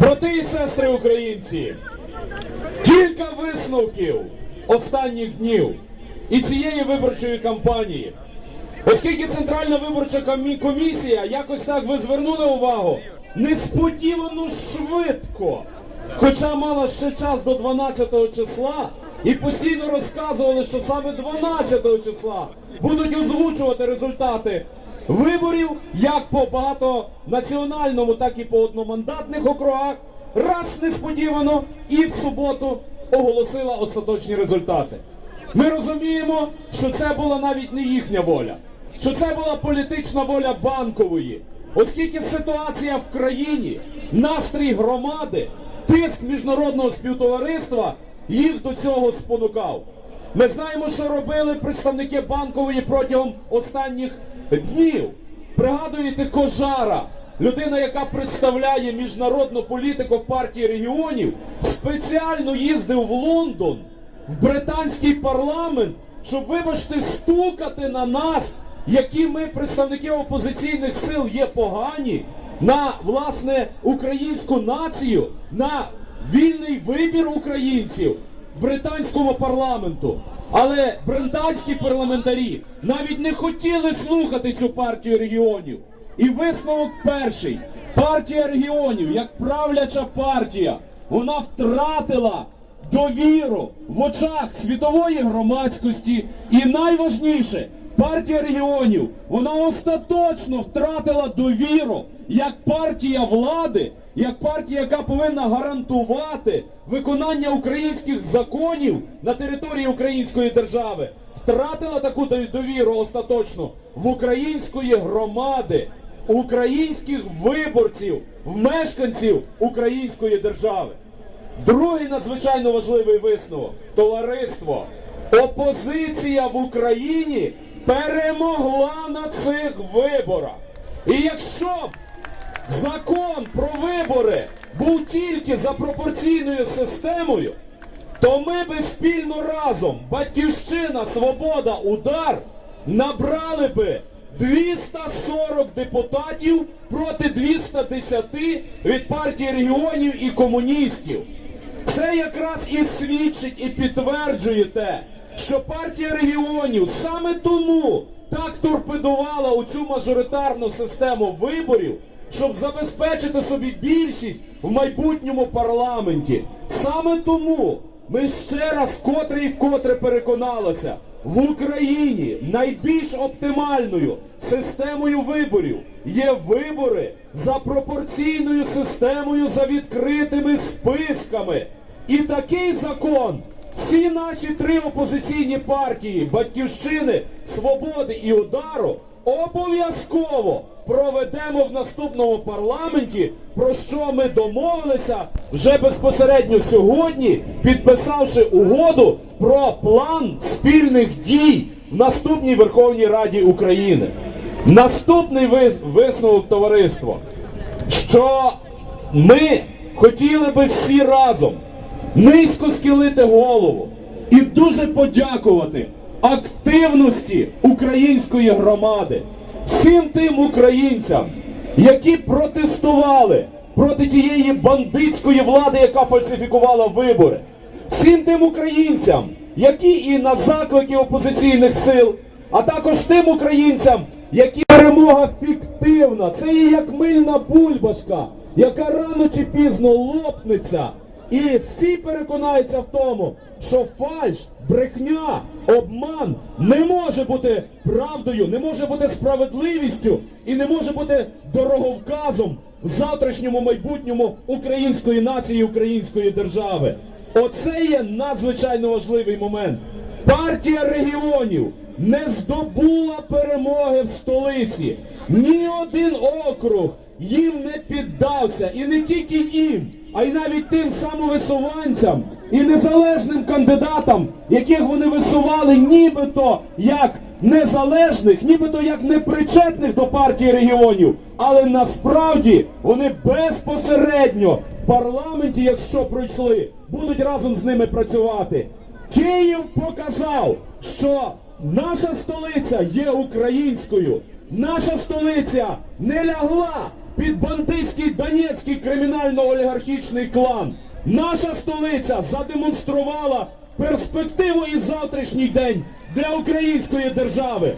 Брати і сестри українці, кілька висновків останніх днів і цієї виборчої кампанії. Оскільки Центральна виборча комісія, якось так ви звернули увагу, несподівано швидко, хоча мала ще час до 12 числа, і постійно розказували, що саме 12 числа будуть озвучувати результати виборів як по багатонаціональному, так і по одномандатних округах. Раз несподівано і в суботу оголосила остаточні результати. Ми розуміємо, що це була навіть не їхня воля, що це була політична воля банкової, оскільки ситуація в країні, настрій громади, тиск міжнародного співтовариства їх до цього спонукав. Ми знаємо, що робили представники банкової протягом останніх днів. Пригадуєте Кожара, людина, яка представляє міжнародну політику в партії регіонів, спеціально їздив в Лондон, в британський парламент, щоб, вибачте, стукати на нас, які ми, представники опозиційних сил, є погані, на власне українську націю, на вільний вибір українців британському парламенту. Але британські парламентарі навіть не хотіли слухати цю партію регіонів. І висновок перший. Партія регіонів, як правляча партія, вона втратила довіру в очах світової громадськості. І найважніше, партія регіонів, вона остаточно втратила довіру як партія влади, як партія, яка повинна гарантувати виконання українських законів на території української держави, втратила таку довіру остаточно в української громади, українських виборців, в мешканців української держави. Другий надзвичайно важливий висновок. Товариство. Опозиція в Україні перемогла на цих виборах. І якщо б закон про вибори був тільки за пропорційною системою, то ми би спільно разом, Батьківщина, Свобода, Удар, набрали би 240 депутатів проти 210 від партії регіонів і комуністів. Це якраз і свідчить і підтверджує те, що партія регіонів саме тому так торпедувала у цю мажоритарну систему виборів, щоб забезпечити собі більшість в майбутньому парламенті. Саме тому ми ще раз вкотре і вкотре переконалися, в Україні найбільш оптимальною системою виборів є вибори за пропорційною системою за відкритими списками. І такий закон всі наші три опозиційні партії Батьківщини, Свободи і Удару обов'язково проведемо в наступному парламенті, про що ми домовилися вже безпосередньо сьогодні, підписавши угоду про план спільних дій в наступній Верховній Раді України. Наступний висновок товариства, що ми хотіли би всі разом низько схилити голову і дуже подякувати активності української громади, всім тим українцям, які протестували проти тієї бандитської влади, яка фальсифікувала вибори, всім тим українцям, які і на заклики опозиційних сил, а також тим українцям, які перемога фіктивна, це є як мильна бульбашка, яка рано чи пізно лопнеться. І всі переконаються в тому, що фальш, брехня, обман не може бути правдою, не може бути справедливістю і не може бути дороговказом завтрашньому майбутньому української нації, української держави. Оце є надзвичайно важливий момент. Партія регіонів не здобула перемоги в столиці. Ні один округ їм не піддався. І не тільки їм, а й навіть тим самовисуванцям і незалежним кандидатам, яких вони висували нібито як незалежних, нібито як непричетних до партії регіонів. Але насправді вони безпосередньо в парламенті, якщо пройшли, будуть разом з ними працювати. Київ показав, що наша столиця є українською. Наша столиця не лягла під бандитський донецький кримінально-олігархічний клан. Наша столиця задемонструвала перспективу і завтрашній день для української держави.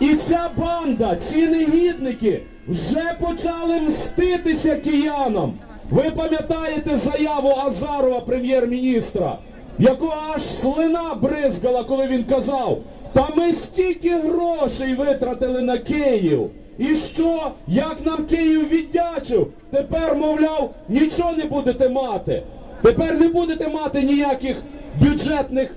І ця банда, ці негідники, вже почали мститися киянам. Ви пам'ятаєте заяву Азарова, прем'єр-міністра, якого аж слина бризгала, коли він казав, та ми стільки грошей витратили на Київ. І що? Як нам Київ віддячив? Тепер, мовляв, нічого не будете мати. Тепер не будете мати ніяких бюджетних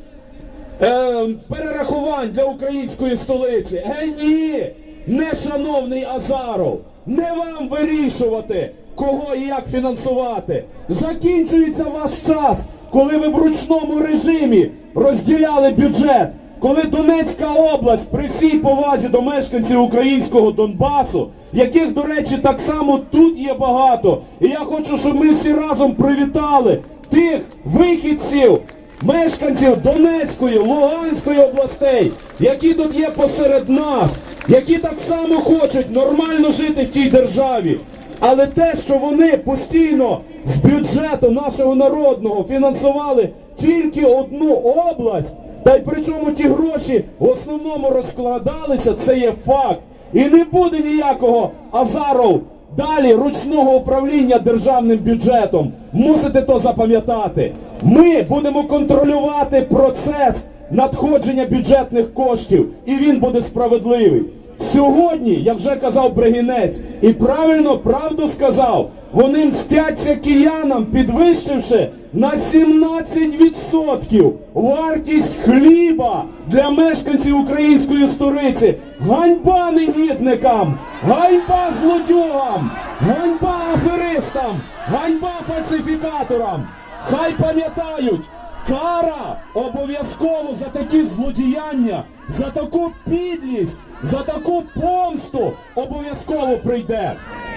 е, перерахувань для української столиці. Е, ні, не шановний Азаров, не вам вирішувати, кого і як фінансувати. Закінчується ваш час, коли ви в ручному режимі розділяли бюджет. Коли Донецька область при всій повазі до мешканців українського Донбасу, яких, до речі, так само тут є багато, і я хочу, щоб ми всі разом привітали тих вихідців, мешканців Донецької, Луганської областей, які тут є посеред нас, які так само хочуть нормально жити в тій державі. Але те, що вони постійно з бюджету нашого народного фінансували тільки одну область, та й причому ті гроші в основному розкладалися, це є факт. І не буде ніякого Азаров далі ручного управління державним бюджетом. Мусите то запам'ятати. Ми будемо контролювати процес надходження бюджетних коштів, і він буде справедливий. Сьогодні, як вже казав Бригінець, і правильно правду сказав, вони мстяться киянам, підвищивши на 17% вартість хліба для мешканців української столиці. Ганьба негідникам, ганьба злодюгам, ганьба аферистам, ганьба фальсифікаторам. Хай пам'ятають, Кара обов'язково за такі злодіяння, за таку підлість, за таку помсту обов'язково прийде.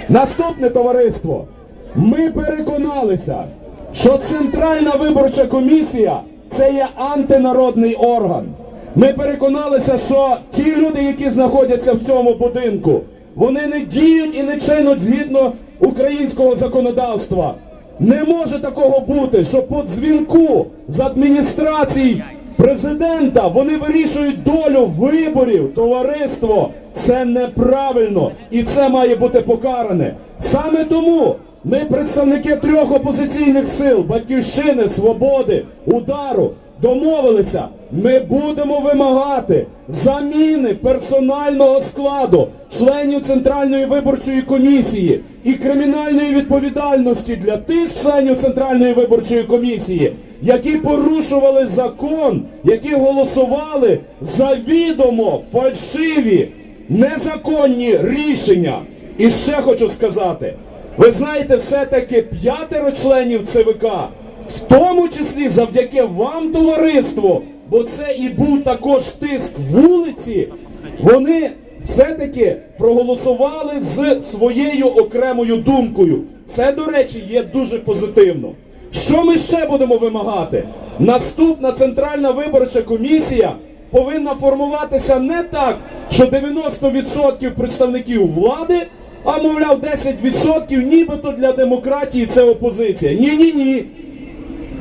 Наступне товариство. Ми переконалися, що Центральна виборча комісія це є антинародний орган. Ми переконалися, що ті люди, які знаходяться в цьому будинку, вони не діють і не чинуть згідно українського законодавства. Не може такого бути, що по дзвінку з адміністрації президента вони вирішують долю виборів. Товариство це неправильно і це має бути покаране. Саме тому ми, представники трьох опозиційних сил Батьківщини, Свободи, Удару, домовилися. Ми будемо вимагати заміни персонального складу членів Центральної виборчої комісії і кримінальної відповідальності для тих членів Центральної виборчої комісії, які порушували закон, які голосували завідомо фальшиві, незаконні рішення. І ще хочу сказати, ви знаєте, все-таки п'ятеро членів ЦВК, в тому числі завдяки вам, товариство, бо це і був також тиск вулиці, вони все-таки проголосували з своєю окремою думкою. Це, до речі, є дуже позитивно. Що ми ще будемо вимагати? Наступна центральна виборча комісія повинна формуватися не так, що 90% представників влади, а мовляв 10% нібито для демократії це опозиція. Ні-ні ні.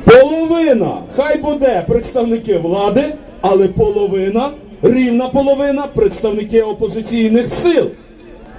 Половина, хай буде представники влади, але половина, рівна половина представники опозиційних сил.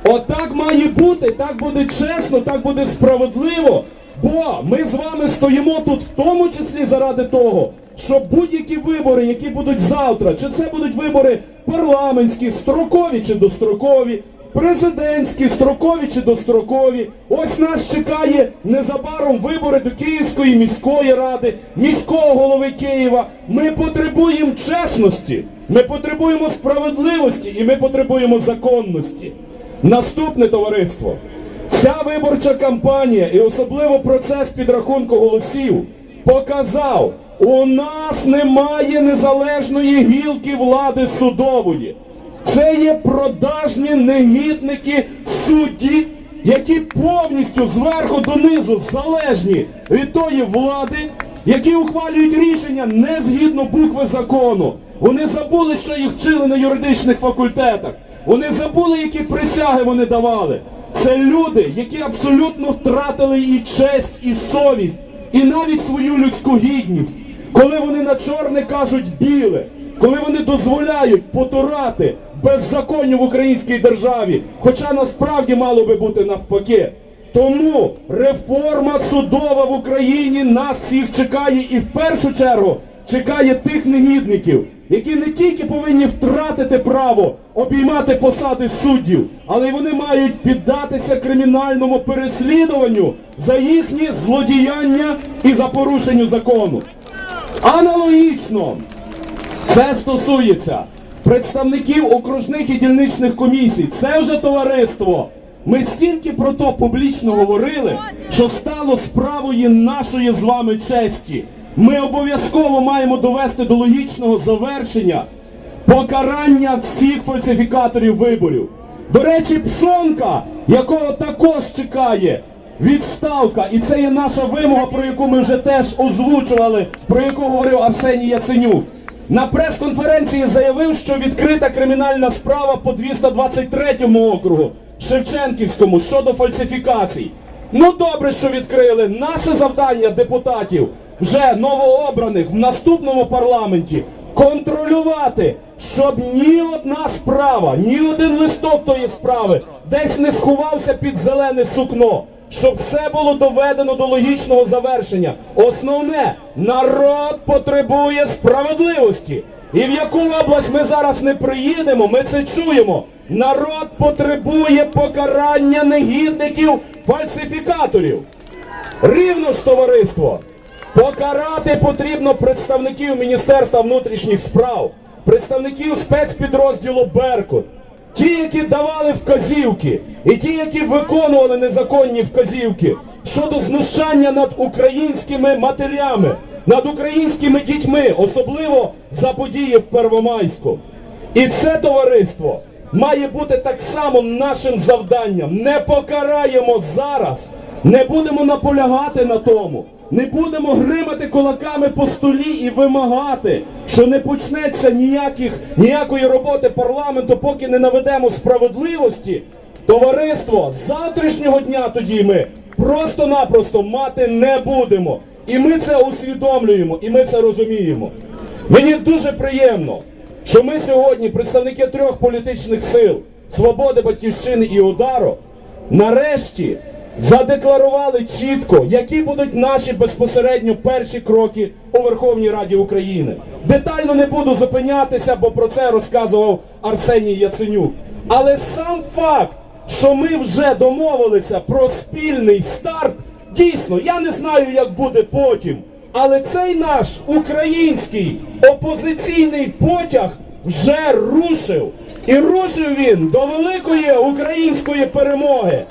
Отак має бути, так буде чесно, так буде справедливо. Бо ми з вами стоїмо тут в тому числі заради того, щоб будь-які вибори, які будуть завтра, чи це будуть вибори парламентські, строкові чи дострокові, президентські, строкові чи дострокові. Ось нас чекає незабаром вибори до Київської міської ради, міського голови Києва. Ми потребуємо чесності, ми потребуємо справедливості і ми потребуємо законності. Наступне товариство. Ця виборча кампанія і особливо процес підрахунку голосів показав, у нас немає незалежної гілки влади судової. Це є продажні негідники судді, які повністю зверху донизу залежні від тої влади, які ухвалюють рішення не згідно букви закону. Вони забули, що їх вчили на юридичних факультетах. Вони забули, які присяги вони давали. Це люди, які абсолютно втратили і честь, і совість, і навіть свою людську гідність. Коли вони на чорне кажуть біле, коли вони дозволяють потурати беззаконню в українській державі, хоча насправді мало би бути навпаки. Тому реформа судова в Україні нас всіх чекає і в першу чергу чекає тих негідників, які не тільки повинні втратити право обіймати посади суддів, але й вони мають піддатися кримінальному переслідуванню за їхні злодіяння і за порушенню закону. Аналогічно це стосується представників окружних і дільничних комісій. Це вже товариство. Ми стільки про то публічно говорили, що стало справою нашої з вами честі. Ми обов'язково маємо довести до логічного завершення покарання всіх фальсифікаторів виборів. До речі, Пшонка, якого також чекає відставка, і це є наша вимога, про яку ми вже теж озвучували, про яку говорив Арсеній Яценюк. На прес-конференції заявив, що відкрита кримінальна справа по 223 округу Шевченківському щодо фальсифікацій. Ну добре, що відкрили. Наше завдання депутатів, вже новообраних в наступному парламенті, контролювати, щоб ні одна справа, ні один листок тої справи десь не сховався під зелене сукно. Щоб все було доведено до логічного завершення. Основне, народ потребує справедливості. І в яку область ми зараз не приїдемо, ми це чуємо. Народ потребує покарання негідників, фальсифікаторів. Рівно ж товариство. Покарати потрібно представників Міністерства внутрішніх справ, представників спецпідрозділу Беркут, ті, які давали вказівки, і ті, які виконували незаконні вказівки щодо знущання над українськими матерями, над українськими дітьми, особливо за події в Первомайську. І це товариство має бути так само нашим завданням. Не покараємо зараз, не будемо наполягати на тому, не будемо гримати кулаками по столі і вимагати, що не почнеться ніяких, ніякої роботи парламенту, поки не наведемо справедливості. Товариство завтрашнього дня тоді ми просто-напросто мати не будемо. І ми це усвідомлюємо, і ми це розуміємо. Мені дуже приємно, що ми сьогодні, представники трьох політичних сил Свободи, Батьківщини і Удару, нарешті задекларували чітко, які будуть наші безпосередньо перші кроки у Верховній Раді України. Детально не буду зупинятися, бо про це розказував Арсеній Яценюк. Але сам факт, що ми вже домовилися про спільний старт, дійсно, я не знаю, як буде потім. Але цей наш український опозиційний потяг вже рушив. І рушив він до великої української перемоги,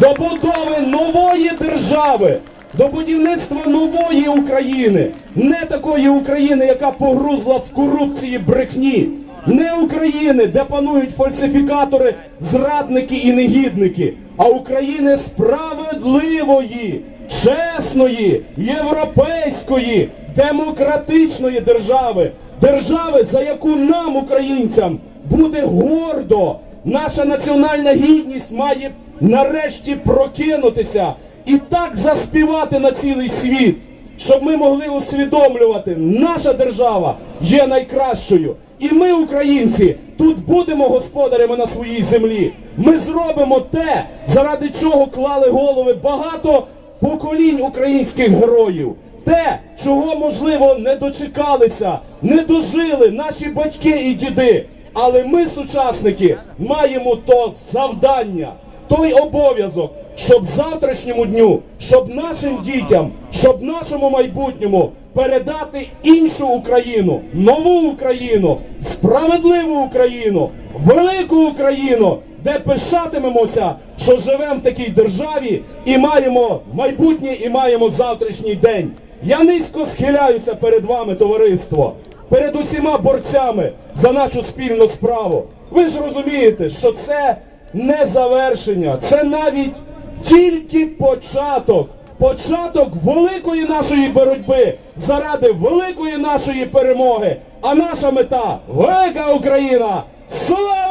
до будови нової держави, до будівництва нової України, не такої України, яка погрузла в корупції брехні, не України, де панують фальсифікатори, зрадники і негідники, а України справедливої, чесної, європейської, демократичної держави, держави, за яку нам, українцям, буде гордо. Наша національна гідність має нарешті прокинутися і так заспівати на цілий світ, щоб ми могли усвідомлювати, наша держава є найкращою. І ми, українці, тут будемо господарями на своїй землі. Ми зробимо те, заради чого клали голови багато поколінь українських героїв. Те, чого, можливо, не дочекалися, не дожили наші батьки і діди. Але ми, сучасники, маємо то завдання, той обов'язок, щоб завтрашньому дню, щоб нашим дітям, щоб нашому майбутньому передати іншу Україну, нову Україну, справедливу Україну, велику Україну, де пишатимемося, що живемо в такій державі і маємо майбутнє, і маємо завтрашній день. Я низько схиляюся перед вами, товариство, перед усіма борцями за нашу спільну справу. Ви ж розумієте, що це не завершення, це навіть тільки початок. Початок великої нашої боротьби заради великої нашої перемоги. А наша мета велика Україна! Слава!